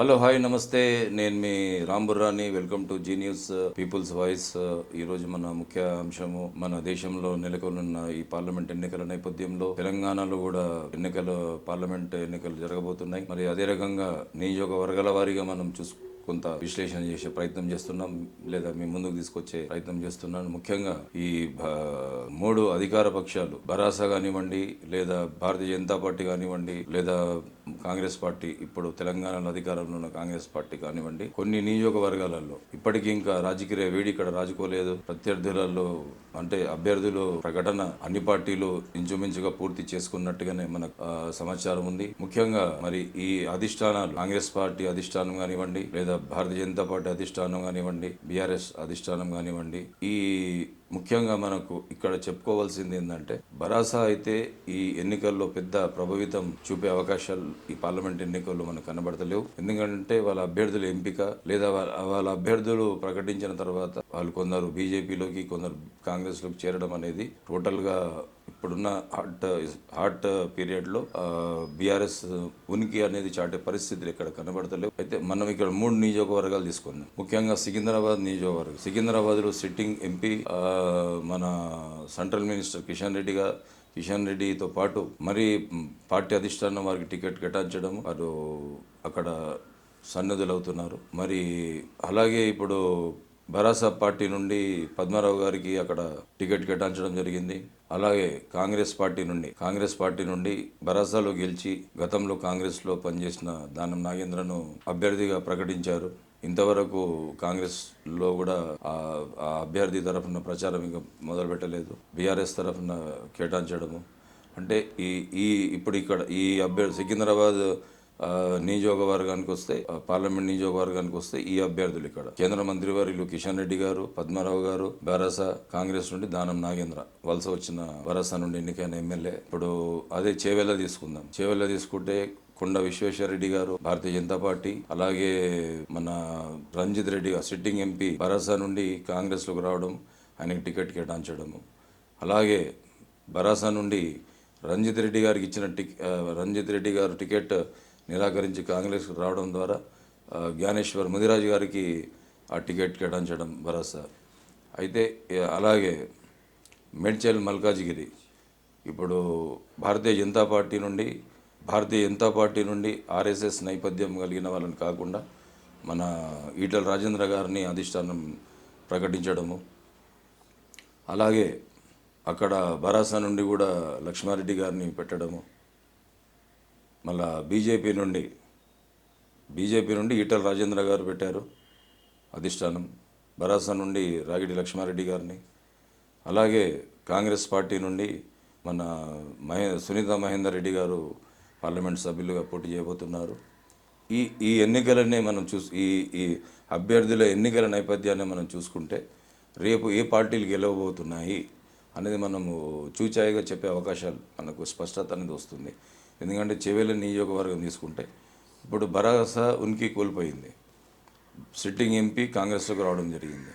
Hello hi నమస్తే నేను మీ Ramburrani welcome to Zee News People's Voice ఈరోజు మన ముఖ్య అంశము మన దేశంలో నెలకొనున్న ఈ పార్లమెంట్ ఎన్నికల నేపథ్యంలో తెలంగాణలో కూడా ఎన్నికలు పార్లమెంట్ ఎన్నికలు జరగబోతున్నాయి. మరి అదే రకంగా నియోజకవర్గాల వారీగా మనం చూసుకుంటాం కొంత విశ్లేషణ చేసే ప్రయత్నం చేస్తున్నాం లేదా మీ ముందుకు తీసుకొచ్చే ప్రయత్నం చేస్తున్నాను ముఖ్యంగా ఈ మూడు అధికార పక్షాలు భరాసా కానివ్వండి లేదా భారతీయ జనతా పార్టీ కానివ్వండి లేదా కాంగ్రెస్ పార్టీ ఇప్పుడు తెలంగాణలో అధికారంలో ఉన్న కాంగ్రెస్ పార్టీ కానివ్వండి కొన్ని నియోజకవర్గాలలో ఇప్పటికీ ఇంకా రాజకీయ వేడి ఇక్కడ రాజుకోలేదు. ప్రత్యర్థులలో అంటే అభ్యర్థులు ప్రకటన అన్ని పార్టీలు ఇంచుమించుగా పూర్తి చేసుకున్నట్టుగానే మనకు సమాచారం ఉంది. ముఖ్యంగా మరి ఈ అధిష్టానాలు కాంగ్రెస్ పార్టీ అధిష్టానం కానివ్వండి లేదా భారతీయ జనతా పార్టీ అధిష్టానం కానివ్వండి బీఆర్ఎస్ అధిష్టానం కానివ్వండి ఈ ముఖ్యంగా మనకు ఇక్కడ చెప్పుకోవాల్సింది ఏంటంటే భరాసా అయితే ఈ ఎన్నికల్లో పెద్ద ప్రభావితం చూపే అవకాశాలు ఈ పార్లమెంట్ ఎన్నికల్లో మనకు కనబడతలేవు. ఎందుకంటే వాళ్ళ అభ్యర్థుల ఎంపిక లేదా వాళ్ళ వాళ్ళ అభ్యర్థులు ప్రకటించిన తర్వాత వాళ్ళు కొందరు బీజేపీలోకి కొందరు కాంగ్రెస్లోకి చేరడం అనేది టోటల్గా ఇప్పుడున్న హాట్ హాట్ పీరియడ్లో బీఆర్ఎస్ ఉనికి అనేది చాటే పరిస్థితులు ఇక్కడ కనబడతలేవు. అయితే మనం ఇక్కడ మూడు నియోజకవర్గాలు తీసుకుందాం ముఖ్యంగా సికింద్రాబాద్ నియోజకవర్గం. సికింద్రాబాద్లో సిట్టింగ్ ఎంపీ మన సెంట్రల్ మినిస్టర్ కిషన్ రెడ్డిగా కిషన్ రెడ్డితో పాటు మరి పార్టీ అధిష్టానం వారికి టికెట్ కేటాయించడం వారు అక్కడ సన్నద్ధులవుతున్నారు మరి అలాగే ఇప్పుడు భరాసా పార్టీ నుండి పద్మారావు గారికి అక్కడ టికెట్ కేటాయించడం జరిగింది. అలాగే కాంగ్రెస్ పార్టీ నుండి కాంగ్రెస్ పార్టీ నుండి బరాసాలో గెలిచి గతంలో కాంగ్రెస్లో పనిచేసిన దానం నాగేంద్రను అభ్యర్థిగా ప్రకటించారు. ఇంతవరకు కాంగ్రెస్లో కూడా ఆ అభ్యర్థి తరఫున ప్రచారం ఇంకా మొదలు పెట్టలేదు బీఆర్ఎస్ తరఫున కేటాయించడము. అంటే ఈ ఈ ఇప్పుడు ఇక్కడ ఈ అభ్యర్థి సికింద్రాబాద్ నియోజకవర్గానికి వస్తే పార్లమెంట్ నియోజకవర్గానికి వస్తే ఈ అభ్యర్థులు ఇక్కడ. కేంద్ర మంత్రి మంత్రివర్యులు కిషన్ రెడ్డి గారు పద్మారావు గారు బరాస కాంగ్రెస్ నుండి దానం నాగేంద్ర. వలస వచ్చిన బరాస నుండి ఎన్నికైన ఎమ్మెల్యే. ఇప్పుడు అదే చేవేళ తీసుకుందాం. చేవేళ తీసుకుంటే కొండ విశ్వేశ్వరరెడ్డి గారు భారతీయ జనతా పార్టీ అలాగే మన రంజిత్ రెడ్డి గారు సిట్టింగ్ ఎంపీ బరాసా నుండి కాంగ్రెస్లోకి రావడం ఆయనకి టికెట్ కేటాయించడము. అలాగే బరాసా నుండి రంజిత్ రెడ్డి గారికి ఇచ్చిన టిక్ రంజిత్ రెడ్డి గారు టికెట్ నిరాకరించి కాంగ్రెస్ రావడం ద్వారా జ్ఞానేశ్వర్ ముదిరాజు గారికి ఆ టికెట్ కేటాయించడం భరోసా. అయితే అలాగే మేడ్చల్ మల్కాజిగిరి ఇప్పుడు భారతీయ జనతా పార్టీ నుండి భారతీయ జనతా పార్టీ నుండి ఆర్ఎస్ఎస్ నేపథ్యం కలిగిన వాళ్ళని కాకుండా మన ఈటల రాజేంద్ర గారిని అధిష్టానం ప్రకటించడము అలాగే అక్కడ భరాసా నుండి కూడా లక్ష్మారెడ్డి గారిని పెట్టడము మళ్ళా బీజేపీ నుండి బీజేపీ నుండి ఈటల రాజేంద్ర గారు పెట్టారు అధిష్టానం. బరాస నుండి రాగిడి లక్ష్మారెడ్డి గారిని అలాగే కాంగ్రెస్ పార్టీ నుండి మన మహే సునీత మహేందర్ రెడ్డి గారు పార్లమెంట్ సభ్యులుగా పోటీ చేయబోతున్నారు. ఈ ఈ ఎన్నికలనే మనం చూసి ఈ ఈ అభ్యర్థుల ఎన్నికల నేపథ్యాన్ని మనం చూసుకుంటే రేపు ఏ పార్టీలు గెలవబోతున్నాయి అనేది మనము చూచాయిగా చెప్పే అవకాశాలు మనకు స్పష్టత అనేది వస్తుంది. ఎందుకంటే చెవేల నియోజకవర్గం తీసుకుంటే. ఇప్పుడు భరోసా ఉనికి కోల్పోయింది. సిట్టింగ్ ఎంపీ కాంగ్రెస్లోకి రావడం జరిగింది.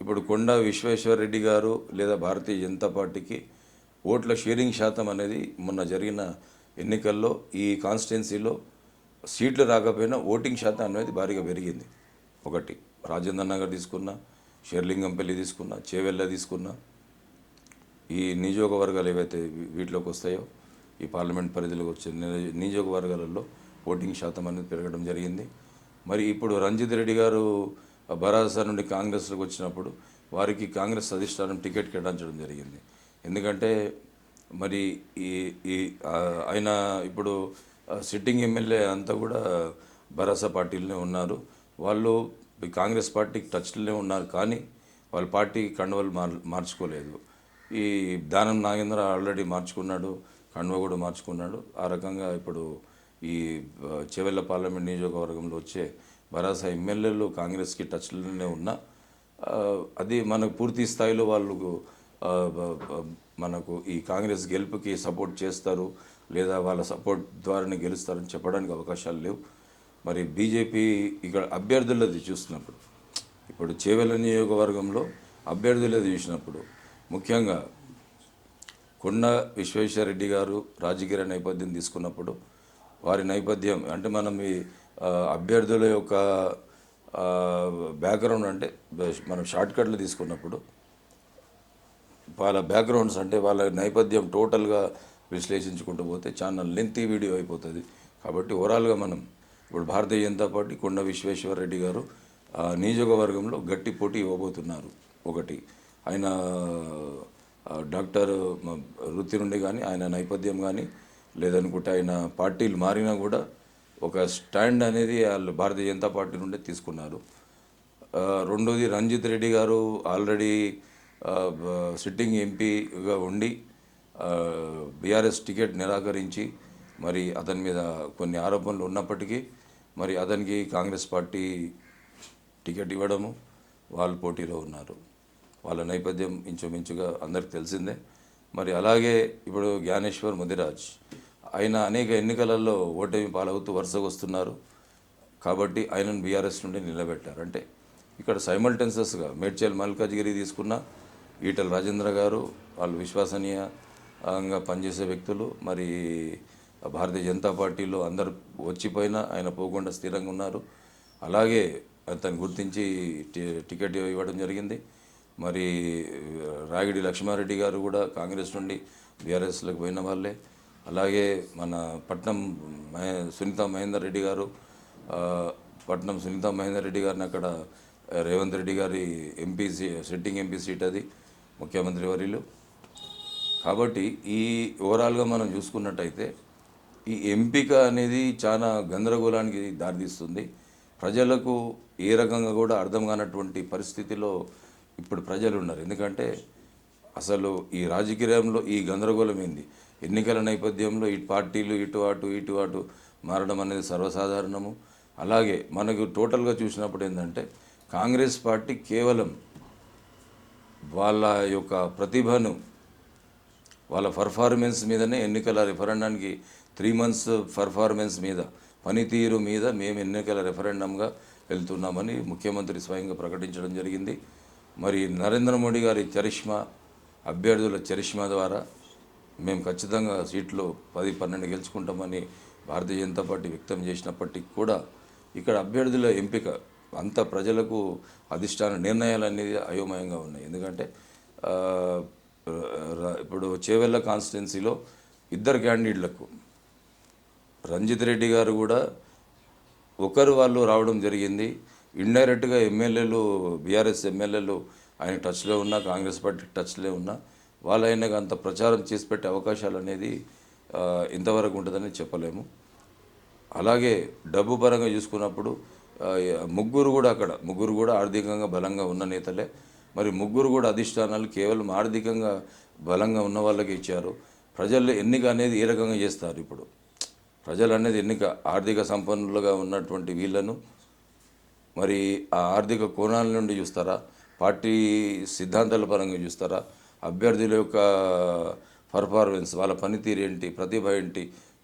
ఇప్పుడు కొండ విశ్వేశ్వర రెడ్డి గారు లేదా భారతీయ జనతా పార్టీకి ఓట్ల షేరింగ్ శాతం అనేది మొన్న జరిగిన ఎన్నికల్లో ఈ కాన్స్టిట్యున్సీలో సీట్లు రాకపోయినా ఓటింగ్ శాతం అనేది భారీగా పెరిగింది. ఒకటి రాజేంద్ర నగర్ తీసుకున్న షేర్లింగంపల్లి తీసుకున్న చేవెల్ల తీసుకున్న ఈ నియోజకవర్గాలు ఏవైతే వీటిలోకి వస్తాయో ఈ పార్లమెంట్ పరిధిలోకి వచ్చిన నియోజకవర్గాలలో ఓటింగ్ శాతం అనేది పెరగడం జరిగింది. మరి ఇప్పుడు రంజిత్ రెడ్డి గారు భరాసా నుండి కాంగ్రెస్లోకి వచ్చినప్పుడు వారికి కాంగ్రెస్ అధిష్టానం టికెట్ కేటాయించడం జరిగింది. ఎందుకంటే మరి ఈ ఈ ఆయన ఇప్పుడు సిట్టింగ్ ఎమ్మెల్యే అంతా కూడా భరాసా పార్టీలోనే ఉన్నారు. వాళ్ళు కాంగ్రెస్ పార్టీకి టచ్లోనే ఉన్నారు కానీ వాళ్ళ పార్టీ కండవలు మార్ మార్చుకోలేదు. ఈ దానం నాగేంద్ర ఆల్రెడీ మార్చుకున్నాడు. కండువ కూడా మార్చుకున్నాడు. ఆ రకంగా ఇప్పుడు ఈ చెవెళ్ళ పార్లమెంట్ నియోజకవర్గంలో వచ్చే భరాసా ఎమ్మెల్యేలు కాంగ్రెస్కి టచ్లోనే ఉన్నా అది మనకు పూర్తి స్థాయిలో వాళ్ళు మనకు ఈ కాంగ్రెస్ గెలుపుకి సపోర్ట్ చేస్తారు లేదా వాళ్ళ సపోర్ట్ ద్వారానే గెలుస్తారని చెప్పడానికి అవకాశాలు లేవు. మరి బీజేపీ ఇక్కడ అభ్యర్థులది చూసినప్పుడు ఇప్పుడు చేవెళ్ళ నియోజకవర్గంలో అభ్యర్థులది చూసినప్పుడు ముఖ్యంగా కొండ విశ్వేశ్వరరెడ్డి గారు రాజకీయ నేపథ్యం తీసుకున్నప్పుడు వారి నేపథ్యం అంటే మనం ఈ అభ్యర్థుల యొక్క బ్యాక్గ్రౌండ్ అంటే మనం షార్ట్కట్లు తీసుకున్నప్పుడు వాళ్ళ బ్యాక్గ్రౌండ్స్ అంటే వాళ్ళ నేపథ్యం టోటల్గా విశ్లేషించుకుంటూ పోతే చాలా లెంతీ వీడియో అయిపోతుంది. కాబట్టి ఓవరాల్గా మనం ఇప్పుడు భారతీయ జనతా పార్టీ కొండ విశ్వేశ్వర రెడ్డి గారు నియోజకవర్గంలో గట్టి పోటీ ఇవ్వబోతున్నారు ఒకటి. ఆయన డాక్టర్ వృత్తి నుండి కానీ ఆయన నేపథ్యం కానీ లేదనుకుంటే ఆయన పార్టీలు మారినా కూడా ఒక స్టాండ్ అనేది వాళ్ళు భారతీయ జనతా పార్టీ నుండి తీసుకున్నారు. రెండోది రంజిత్ రెడ్డి గారు ఆల్రెడీ సిట్టింగ్ ఎంపీగా ఉండి బీఆర్ఎస్ టికెట్ నిరాకరించి మరి అతని మీద కొన్ని ఆరోపణలు ఉన్నప్పటికీ మరి అతనికి కాంగ్రెస్ పార్టీ టికెట్ ఇవ్వడము వాళ్ళు పోటీలో ఉన్నారు. వాళ్ళ నేపథ్యం ఇంచుమించుగా అందరికి తెలిసిందే. మరి అలాగే ఇప్పుడు జ్ఞానేశ్వర్ ముదిరాజ్ ఆయన అనేక ఎన్నికలలో ఓటమి పాలవుతూ వరుసగా వస్తున్నారు. కాబట్టి ఆయనను బీఆర్ఎస్ నుండి నిలబెట్టారు. అంటే ఇక్కడ సైమల్టెన్సెస్గా మేడ్చల్ మల్కాజ్గిరి తీసుకున్న ఈటల రాజేంద్ర గారు వాళ్ళు విశ్వసనీయంగా పనిచేసే వ్యక్తులు. మరి భారతీయ జనతా పార్టీలో అందరు వచ్చిపోయినా ఆయన పోకుండా స్థిరంగా ఉన్నారు. అలాగే అతను గుర్తించి టికెట్ ఇవ్వడం జరిగింది. మరి రాగిడి లక్ష్మారెడ్డి గారు కూడా కాంగ్రెస్ నుండి బీఆర్ఎస్లోకి పోయిన వాళ్ళే. అలాగే మన పట్నం సునీత మహేందర్ రెడ్డి గారు పట్నం సునీత మహేందర్ రెడ్డి గారిని అక్కడ రేవంత్ రెడ్డి గారి ఎంపీ సిట్టింగ్ ఎంపీ సీట్ అది ముఖ్యమంత్రి వర్యులు. కాబట్టి ఈ ఓవరాల్గా మనం చూసుకున్నట్టయితే ఈ ఎంపిక అనేది చాలా గందరగోళానికి దారితీస్తుంది. ప్రజలకు ఏ రకంగా కూడా అర్థం కానటువంటి పరిస్థితిలో ఇప్పుడు ప్రజలు ఉన్నారు ఎందుకంటే అసలు ఈ రాజకీయంలో ఈ గందరగోళం ఏంది? ఎన్నికల నేపథ్యంలో ఇటు పార్టీలు ఇటు అటు ఇటు అటు మారడం అనేది సర్వసాధారణము. అలాగే మనకు టోటల్గా చూసినప్పుడు ఏంటంటే కాంగ్రెస్ పార్టీ కేవలం వాళ్ళ యొక్క ప్రతిభను వాళ్ళ పర్ఫార్మెన్స్ మీదనే ఎన్నికల రెఫరెండానికి త్రీ మంత్స్ పర్ఫార్మెన్స్ మీద పనితీరు మీద మేము ఎన్నికల రెఫరెండంగా వెళ్తున్నామని ముఖ్యమంత్రి స్వయంగా ప్రకటించడం జరిగింది. మరి నరేంద్ర మోడీ గారి చరిష్మా అభ్యర్థుల చరిష్మా ద్వారా మేము ఖచ్చితంగా సీట్లు పది పన్నెండు గెలుచుకుంటామని భారతీయ జనతా పార్టీ వ్యక్తం చేసినప్పటికీ కూడా ఇక్కడ అభ్యర్థుల ఎంపిక అంత ప్రజలకు అధిష్టాన నిర్ణయాలు అనేది అయోమయంగా ఉన్నాయి. ఎందుకంటే ఇప్పుడు చేవెళ్ళ కాన్స్టిట్యున్సీలో ఇద్దరు క్యాండిడేట్లకు రంజిత్ రెడ్డి గారు కూడా ఒకరు వాళ్ళు రావడం జరిగింది. ఇండైరెక్ట్గా ఎమ్మెల్యేలు బీఆర్ఎస్ ఎమ్మెల్యేలు ఆయన టచ్లో ఉన్నా కాంగ్రెస్ పార్టీ టచ్లో ఉన్నా వాళ్ళు ఆయనకు అంత ప్రచారం చేసి పెట్టే అవకాశాలు అనేది ఇంతవరకు ఉంటుందని చెప్పలేము. అలాగే డబ్బు పరంగా చూసుకున్నప్పుడు ముగ్గురు కూడా అక్కడ ముగ్గురు కూడా ఆర్థికంగా బలంగా ఉన్న నేతలే. మరి ముగ్గురు కూడా అధిష్టానాలు కేవలం ఆర్థికంగా బలంగా ఉన్న వాళ్ళకి ఇచ్చారు. ప్రజలు ఎన్నిక అనేది ఏ రకంగా చేస్తారు ఇప్పుడు? ప్రజలు అనేది ఎన్నిక ఆర్థిక సంపన్నులుగా ఉన్నటువంటి వీళ్ళను మరి ఆ ఆర్థిక కోణాల నుండి చూస్తారా? పార్టీ సిద్ధాంతాల పరంగా చూస్తారా? అభ్యర్థుల యొక్క పర్ఫార్మెన్స్ వాళ్ళ పనితీరు ఏంటి? ప్రతిభ ఏంటి?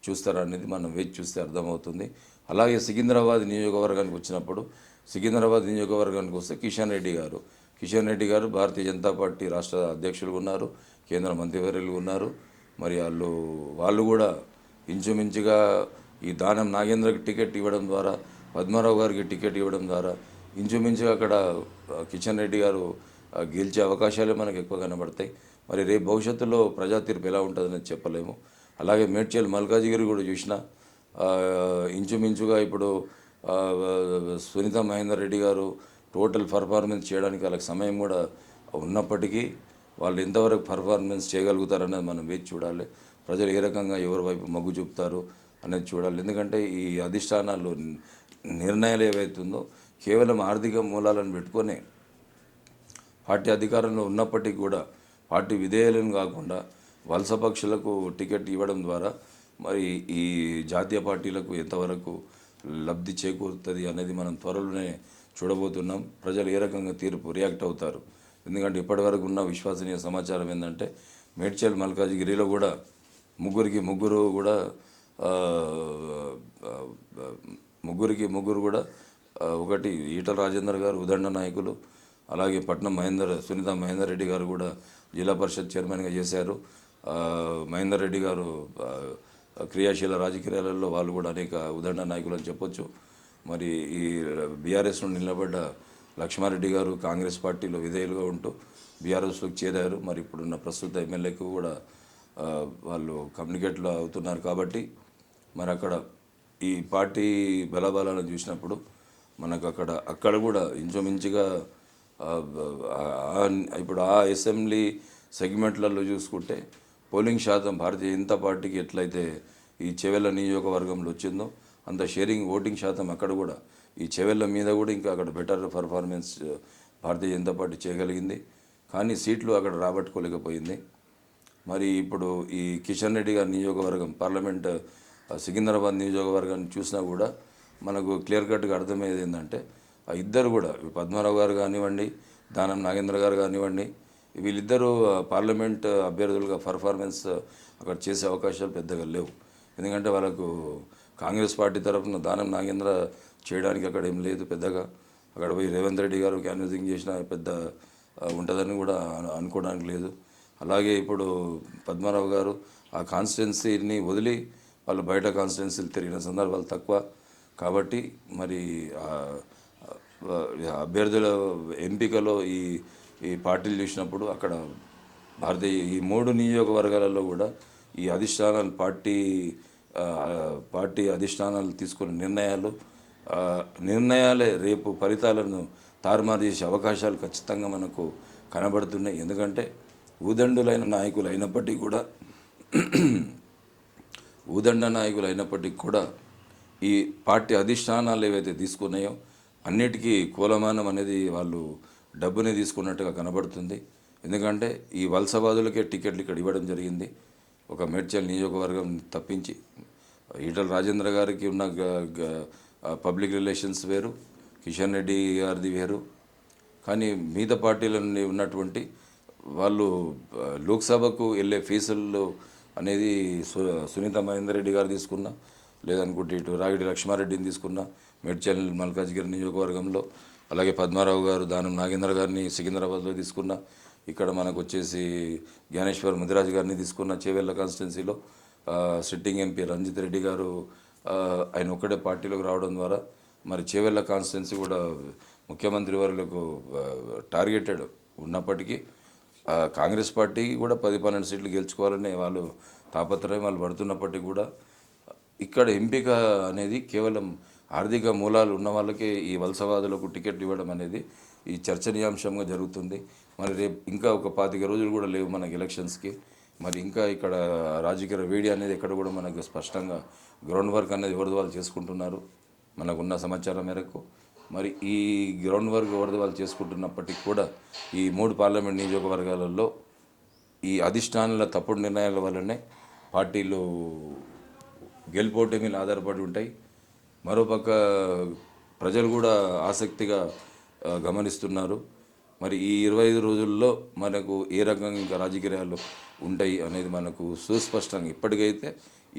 చూస్తారా అనేది మనం వేచి చూస్తే అర్థమవుతుంది. అలాగే సికింద్రాబాద్ నియోజకవర్గానికి వచ్చినప్పుడు సికింద్రాబాద్ నియోజకవర్గానికి వస్తే కిషన్ రెడ్డి గారు. కిషన్ రెడ్డి గారు భారతీయ జనతా పార్టీ రాష్ట్ర అధ్యక్షులు ఉన్నారు కేంద్ర మంత్రివర్యులు ఉన్నారు. మరి వాళ్ళు వాళ్ళు కూడా ఇంచుమించుగా ఈ దానం నాగేంద్రకి టికెట్ ఇవ్వడం ద్వారా పద్మారావు గారికి టికెట్ ఇవ్వడం ద్వారా ఇంచుమించుగా అక్కడ కిషన్ రెడ్డి గారు గెలిచే అవకాశాలే మనకు ఎక్కువ కనబడతాయి. మరి రేపు భవిష్యత్తులో ప్రజా తీర్పు ఎలా ఉంటుందని చెప్పలేము. అలాగే మేడ్చల్ మల్కాజిగిరి కూడా చూసిన ఇంచుమించుగా ఇప్పుడు సునీత మహేందర్ రెడ్డి గారు టోటల్ పర్ఫార్మెన్స్ చేయడానికి వాళ్ళకి సమయం కూడా ఉన్నప్పటికీ వాళ్ళు ఎంతవరకు పర్ఫార్మెన్స్ చేయగలుగుతారనేది మనం వేచి చూడాలి. ప్రజలు ఏ రకంగా ఎవరి వైపు మొగ్గు చూపుతారు అనేది చూడాలి. ఎందుకంటే ఈ అధిష్టానాలు నిర్ణయాలు ఏవైతుందో కేవలం ఆర్థిక మూలాలను పెట్టుకొని పార్టీ అధికారంలో ఉన్నప్పటికీ కూడా పార్టీ విధేయులను కాకుండా వలస పక్షులకు టికెట్ ఇవ్వడం ద్వారా మరి ఈ జాతీయ పార్టీలకు ఎంతవరకు లబ్ధి చేకూరుతుంది అనేది మనం త్వరలోనే చూడబోతున్నాం. ప్రజలు ఏ రకంగా తీర్పు రియాక్ట్ అవుతారు? ఎందుకంటే ఇప్పటివరకు ఉన్న విశ్వసనీయ సమాచారం ఏంటంటే మేడ్చల్ మల్కాజిగిరిలో కూడా ముగ్గురికి ముగ్గురు కూడా ముగ్గురికి ముగ్గురు కూడా ఒకటి ఈటల రాజేందర్ గారు ఉదండ నాయకులు అలాగే పట్నం మహేందర్ సునీత మహేందర్ రెడ్డి గారు కూడా జిల్లా పరిషత్ చైర్మన్గా చేశారు. మహేందర్ రెడ్డి గారు క్రియాశీల రాజకీయాలలో వాళ్ళు కూడా అనేక ఉదండ నాయకులు అని చెప్పొచ్చు. మరి ఈ బీఆర్ఎస్ నుండి నిలబడ్డ లక్ష్మారెడ్డి గారు కాంగ్రెస్ పార్టీలో విధేయులుగా ఉంటూ బీఆర్ఎస్లోకి చేరారు. మరి ఇప్పుడున్న ప్రస్తుత ఎమ్మెల్యేకు కూడా వాళ్ళు కమ్యూనికేట్లో అవుతున్నారు కాబట్టి మరి అక్కడ ఈ పార్టీ బలబలాలను చూసినప్పుడు మనకు అక్కడ అక్కడ కూడా ఇంచుమించుగా ఇప్పుడు ఆ అసెంబ్లీ సెగ్మెంట్లలో చూసుకుంటే పోలింగ్ శాతం భారతీయ జనతా పార్టీకి ఎట్లయితే ఈ చెవెళ్ళ నియోజకవర్గంలో వచ్చిందో అంత షేరింగ్ ఓటింగ్ శాతం అక్కడ కూడా ఈ చెవెళ్ళ మీద కూడా ఇంకా అక్కడ better performance Bharatiya Janata party చేయగలిగింది. కానీ సీట్లు అక్కడ రాబట్టుకోలేకపోయింది. మరి ఇప్పుడు ఈ కిషన్ రెడ్డి గారి నియోజకవర్గం పార్లమెంట్ సికింద్రాబాద్ నియోజకవర్గాన్ని చూసినా కూడా మనకు క్లియర్ కట్గా అర్థమయ్యేది ఏంటంటే ఆ ఇద్దరు కూడా పద్మారావు గారు కానివ్వండి దానం నాగేంద్ర గారు కానివ్వండి వీళ్ళిద్దరూ పార్లమెంట్ అభ్యర్థులుగా పర్ఫార్మెన్స్ అక్కడ చేసే అవకాశాలు పెద్దగా లేవు. ఎందుకంటే వాళ్ళకు కాంగ్రెస్ పార్టీ తరఫున దానం నాగేంద్ర చేయడానికి అక్కడ ఏం లేదు పెద్దగా. అక్కడ పోయి రేవంత్ రెడ్డి గారు క్యాన్వసింగ్ చేసిన పెద్ద ఉంటుందని కూడా అనుకోవడానికి లేదు. అలాగే ఇప్పుడు పద్మారావు గారు ఆ కాన్స్టిట్యున్సీని వదిలి వాళ్ళు బయట కాన్స్టిట్యున్సీలు తిరిగిన సందర్భాలు తక్కువ. కాబట్టి మరి అభ్యర్థుల ఎంపికలో ఈ ఈ పార్టీలు చూసినప్పుడు అక్కడ భారతీయ ఈ మూడు నియోజకవర్గాలలో కూడా ఈ అధిష్టానాలు పార్టీ పార్టీ అధిష్టానాలు తీసుకున్న నిర్ణయాలు నిర్ణయాలే రేపు ఫలితాలను తారుమారు చేసే అవకాశాలు ఖచ్చితంగా మనకు కనబడుతున్నాయి. ఎందుకంటే ఊదండులైన నాయకులు అయినప్పటికీ కూడా ఊదండ నాయకులు అయినప్పటికీ కూడా ఈ పార్టీ అధిష్టానాలు ఏవైతే తీసుకున్నాయో అన్నిటికీ కూలమానం అనేది వాళ్ళు డబ్బుని తీసుకున్నట్టుగా కనబడుతుంది. ఎందుకంటే ఈ వలసవాదులకే టికెట్లు ఇక్కడ ఇవ్వడం జరిగింది. ఒక మేడ్చల్ నియోజకవర్గం తప్పించి ఈటల రాజేంద్ర గారికి ఉన్న పబ్లిక్ రిలేషన్స్ వేరు కిషన్ రెడ్డి గారిది వేరు. కానీ మిగతా పార్టీల నుండి ఉన్నటువంటి వాళ్ళు లోక్సభకు వెళ్ళే ఫీజుల్లో అనేది సు సునీత మహేందర్ రెడ్డి గారు తీసుకున్నా లేదనుకుంటే ఇటు రాగిడి లక్ష్మారెడ్డిని తీసుకున్నా మేడ్చల్ మల్కాజ్గిరి నియోజకవర్గంలో అలాగే పద్మారావు గారు దానం నాగేంద్ర గారిని సికింద్రాబాద్లో తీసుకున్నా ఇక్కడ మనకు వచ్చేసి జ్ఞానేశ్వర్ ముదిరాజ్ గారిని తీసుకున్న చేవెళ్ళ కాన్స్టిట్యున్సీలో సిట్టింగ్ ఎంపీ రంజిత్ రెడ్డి గారు ఆయన ఒక్కడే పార్టీలోకి రావడం ద్వారా మరి చేవెళ్ళ కాన్స్టిట్యున్సీ కూడా ముఖ్యమంత్రి వారులకు టార్గెటెడ్ ఉన్నప్పటికీ కాంగ్రెస్ పార్టీ కూడా పది పన్నెండు సీట్లు గెలుచుకోవాలని వాళ్ళు తాపత్రయం వాళ్ళు పడుతున్నప్పటికీ కూడా ఇక్కడ ఎంపిక అనేది కేవలం ఆర్థిక మూలాలు ఉన్న వాళ్ళకే ఈ వలసవాదులకు టికెట్ ఇవ్వడం అనేది ఈ చర్చనీయాంశంగా జరుగుతుంది. మరి రేపు ఇంకా ఒక పాతిక రోజులు కూడా లేవు మనకి ఎలక్షన్స్కి. మరి ఇంకా ఇక్కడ రాజకీయ వేడి అనేది ఎక్కడ కూడా మనకు స్పష్టంగా గ్రౌండ్ వర్క్ అనేది ఎవరిది వాళ్ళు చేసుకుంటున్నారు. మనకున్న సమాచారం మేరకు మరి ఈ గ్రౌండ్ వర్క్ వరద వాళ్ళు చేసుకుంటున్నప్పటికీ కూడా ఈ మూడు పార్లమెంట్ నియోజకవర్గాలలో ఈ అధిష్టానాల తప్పుడు నిర్ణయాల వల్లనే పార్టీలు గెలుపోటమిలు ఆధారపడి ఉంటాయి. మరోపక్క ప్రజలు కూడా ఆసక్తిగా గమనిస్తున్నారు. మరి ఈ ఇరవై ఐదు రోజుల్లో మనకు ఏ రకంగా ఇంకా రాజకీయాలు ఉంటాయి అనేది మనకు సుస్పష్టంగా ఇప్పటికైతే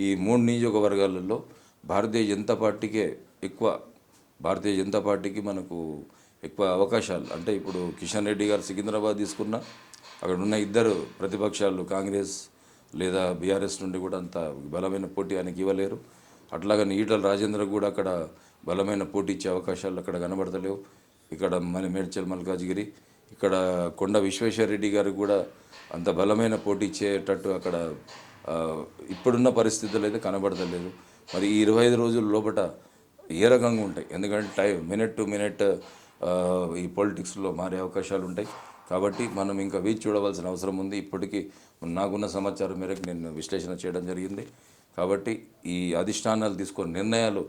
ఈ మూడు నియోజకవర్గాలలో భారతీయ జనతా పార్టీకే ఎక్కువ భారతీయ జనతా పార్టీకి మనకు ఎక్కువ అవకాశాలు. అంటే ఇప్పుడు కిషన్ రెడ్డి గారు సికింద్రాబాద్ తీసుకున్న అక్కడ ఉన్న ఇద్దరు ప్రతిపక్షాలు కాంగ్రెస్ లేదా బీఆర్ఎస్ నుండి కూడా అంత బలమైన పోటీ ఆయనకి ఇవ్వలేరు. అట్లాగని ఈటల రాజేంద్ర కూడా అక్కడ బలమైన పోటీ ఇచ్చే అవకాశాలు అక్కడ కనబడతలేవు. ఇక్కడ మన మేడ్చల్ మల్కాజ్గిరి ఇక్కడ కొండ విశ్వేశ్వరరెడ్డి గారికి కూడా అంత బలమైన పోటీ ఇచ్చేటట్టు అక్కడ ఇప్పుడున్న పరిస్థితులు అయితే కనబడతలేదు. మరి ఈ ఇరవై ఐదు రోజుల లోపట ఏ రకంగా ఉంటాయి. ఎందుకంటే టైం మినిట్ టు మినిట్ ఈ పొలిటిక్స్లో మారే అవకాశాలు ఉంటాయి. కాబట్టి మనం ఇంకా వేచి చూడవలసిన అవసరం ఉంది. ఇప్పటికీ నాకున్న సమాచారం మేరకు నేను విశ్లేషణ చేయడం జరిగింది. కాబట్టి ఈ అధిష్టానాలు తీసుకున్న నిర్ణయాలు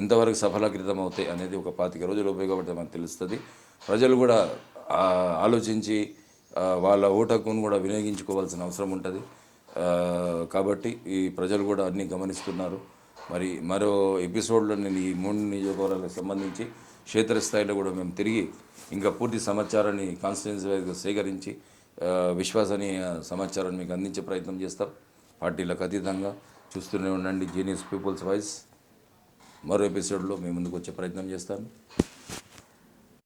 ఎంతవరకు సఫలీకృతం అవుతాయి అనేది ఒక పాతిక రోజులు ఉపయోగపడితే మనకు తెలుస్తుంది. ప్రజలు కూడా ఆలోచించి వాళ్ళ ఓటకును కూడా వినియోగించుకోవాల్సిన అవసరం ఉంటుంది. కాబట్టి ఈ ప్రజలు కూడా అన్నీ గమనిస్తున్నారు. మరి మరో ఎపిసోడ్లో నేను ఈ మూడు నియోజకవర్గాలకు సంబంధించి క్షేత్రస్థాయిలో కూడా మేము తిరిగి ఇంకా పూర్తి సమాచారాన్ని కాన్స్టిట్యున్సీ వైజ్గా సేకరించి విశ్వసనీయ సమాచారాన్ని మీకు అందించే ప్రయత్నం చేస్తాం. పార్టీలకు అతీతంగా చూస్తూనే ఉండండి. జీనియస్ పీపుల్స్ వాయిస్ మరో ఎపిసోడ్లో మేము ముందుకు వచ్చే ప్రయత్నం చేస్తాను.